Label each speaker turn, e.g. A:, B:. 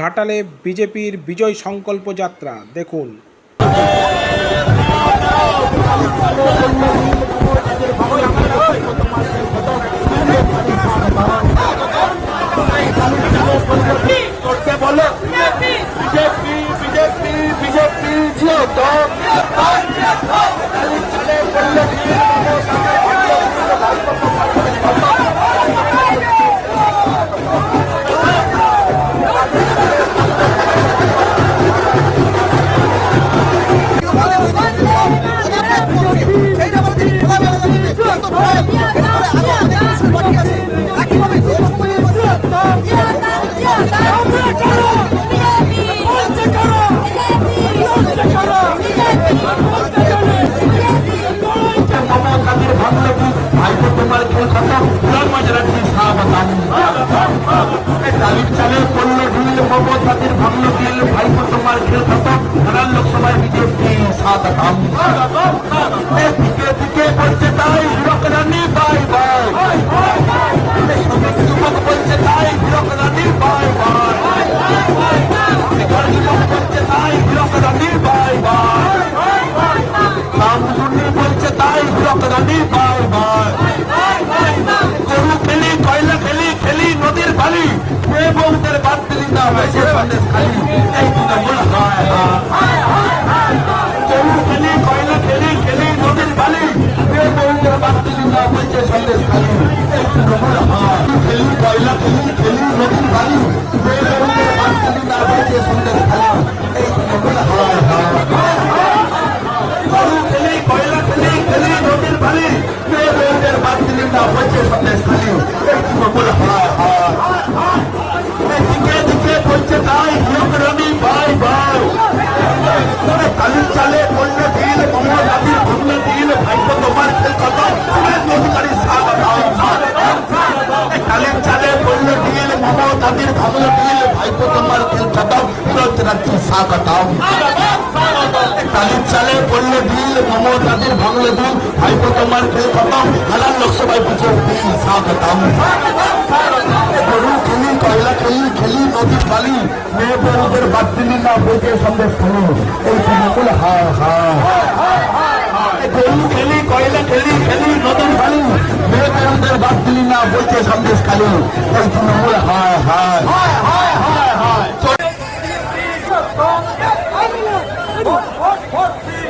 A: ঘাটালে বিজেপির বিজয় সংকল্প যাত্রা। দেখুন।
B: মমতাদের ভাঙলে কি ভাইপো তোমার খেল খতম পুরান মাজরাটি সাবধান তালিম চালে পড়ল ঢিল মমতাদের ভাঙলো দিল ভাইপো তোমার খেল খতম হারান লোকসভায় বিজেপি সাবধান দিকে দিকে পড়ছে তাই রকরানি বাই বাই বউদের বাদ দিলি না হয়েছে সন্দেশ খালি। এই তৃণমূল হায়। হায়। খেলি, কয়লা খেলি খেলি, নদীর বালি। মেয়ে বউদের বাদ দিলি না হয়েছে সন্দেশ খালি। এই হায়। ভাইপো তোমার খেল কত ফিরত রাখছি স্বাগত কালির চালে পড়লে দিল মমতা আদির ভাঙলে দিল ভাইপো তোমার খেল কত হালাল লোকসভায় বিজেপি স্বাগত গরু খেলি, কয়লা খেলি খেলি নদীর বালি। মেয়ে বউদের বাদ দিলি না বইকে সন্দেশ খেলো এই তৃণমূল হায় হায় গরু খেলি, কয়লা খেলি খেলি নদীর বালি। মেয়ে বউদের বাদ দিলি না বইকে সন্দেশ খালি এই তৃণমূল হায় হায় ভোট ভোট ভোট